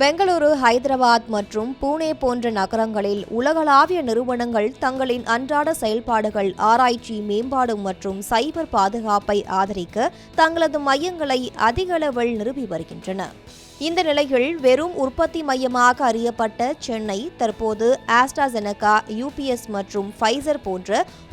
பெங்களூரு ஹைதராபாத் மற்றும் பூனே போன்ற நகரங்களில் உலகளாவிய நிறுவனங்கள் தங்களின் அன்றாட செயல்பாடுகள் ஆராய்ச்சி மேம்பாடு மற்றும் சைபர் பாதுகாப்பை ஆதரிக்க தங்களது மையங்களை அதிகளவில் நிறுவி வருகின்றன. இந்த நிலையில் வெறும் உற்பத்தி மையமாக அறியப்பட்ட சென்னை தற்போது ஆஸ்ட்ராசெனகா யூபிஎஸ் மற்றும் ஃபைசர் போன்ற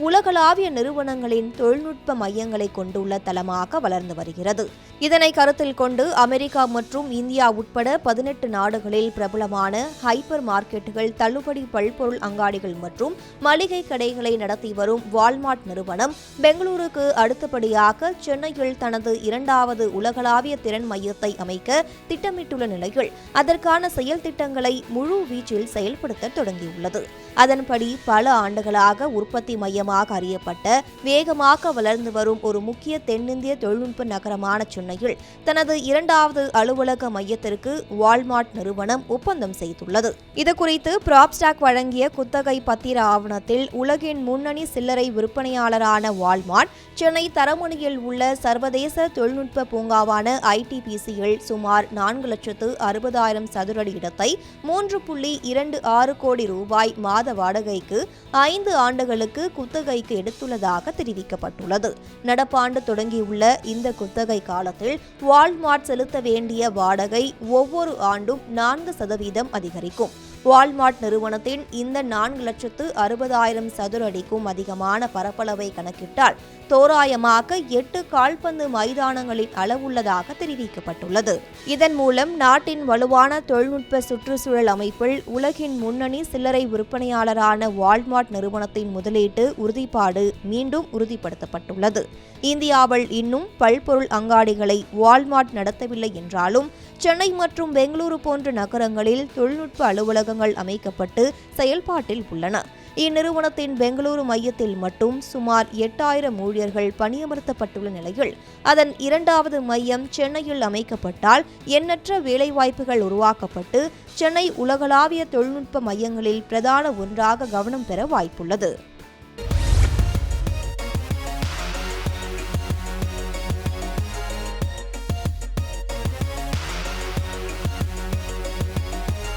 உலகளாவிய நிறுவனங்களின் தொழில்நுட்ப மையங்களை கொண்டுள்ள தளமாக வளர்ந்து வருகிறது. இதனை கருத்தில் கொண்டு அமெரிக்கா மற்றும் இந்தியா உட்பட பதினெட்டு நாடுகளில் பிரபலமான ஹைப்பர் மார்க்கெட்டுகள் தள்ளுபடி பல்பொருள் அங்காடிகள் மற்றும் மளிகை கடைகளை நடத்தி வரும் வால்மார்ட் நிறுவனம் பெங்களூருக்கு அடுத்தபடியாக சென்னையில் தனது இரண்டாவது உலகளாவிய திறன் மையத்தை அமைக்க திட்டம் திட்டமிட்டுள்ள நிலையில் அதற்கான செயல் திட்டங்களை முழு வீச்சில் செயல்படுத்த தொடங்கியுள்ளது. அதன்படி பல ஆண்டுகளாக உற்பத்தி மையமாக அறியப்பட்ட வேகமாக வளர்ந்து வரும் ஒரு முக்கிய தென்னிந்திய தொழில்நுட்ப நகரமான சென்னையில் தனது இரண்டாவது அலுவலக மையத்திற்கு வால்மார்ட் நிறுவனம் ஒப்பந்தம் செய்துள்ளது. இதுகுறித்து ப்ராப்ஸ்டாக் வழங்கிய குத்தகை பத்திர ஆவணத்தில் உலகின் முன்னணி சில்லறை விற்பனையாளரான வால்மார்ட் சென்னை தரமணியில் உள்ள சர்வதேச தொழில்நுட்ப பூங்காவான ஐடிபிசியில் சுமார் நான்கு நான்கு லட்சத்து அறுபதாயிரம் சதுரடி இடத்தை மூன்று புள்ளி இரண்டு ஆறு கோடி ரூபாய் மாத வாடகைக்கு ஐந்து ஆண்டுகளுக்கு குத்தகைக்கு எடுத்துள்ளதாக தெரிவிக்கப்பட்டுள்ளது. நடப்பாண்டு தொடங்கியுள்ள இந்த குத்தகை காலத்தில் வால்மார்ட் செலுத்த வேண்டிய வாடகை ஒவ்வொரு ஆண்டும் நான்கு சதவீதம் அதிகரிக்கும். வால்மார்ட் நிறுவனத்தின் இந்த நான்கு லட்சத்து அறுபதாயிரம் சதுர அடிக்கும் அதிகமான பரப்பளவை கணக்கிட்டால் தோராயமாக எட்டு கால்பந்து மைதானங்களின் அளவுள்ளதாக தெரிவிக்கப்பட்டுள்ளது. இதன் மூலம் மூலம் நாட்டின் வலுவான தொழில்நுட்ப சுற்றுச்சூழல் அமைப்பில் உலகின் முன்னணி சில்லறை விற்பனையாளரான வால்மார்ட் நிறுவனத்தின் முதலீட்டு உறுதிப்பாடு மீண்டும் உறுதிப்படுத்தப்பட்டுள்ளது. இந்தியாவில் இன்னும் பல்பொருள் அங்காடிகளை வால்மார்ட் நடத்தவில்லை என்றாலும் சென்னை மற்றும் பெங்களூரு போன்ற நகரங்களில் தொழில்நுட்ப அலுவலகங்கள் அமைக்கப்பட்டு செயல்பாட்டில் உள்ளன. இந்நிறுவனத்தின் பெங்களூரு மையத்தில் மட்டும் சுமார் எட்டாயிரம் ஊழியர்கள் பணியமர்த்தப்பட்டுள்ள நிலையில் அதன் இரண்டாவது மையம் சென்னையில் அமைக்கப்பட்டால் எண்ணற்ற வேலைவாய்ப்புகள் உருவாக்கப்பட்டு சென்னை உலகளாவிய தொழில்நுட்ப மையங்களில் பிரதான ஒன்றாக கவனம் பெற வாய்ப்புள்ளது.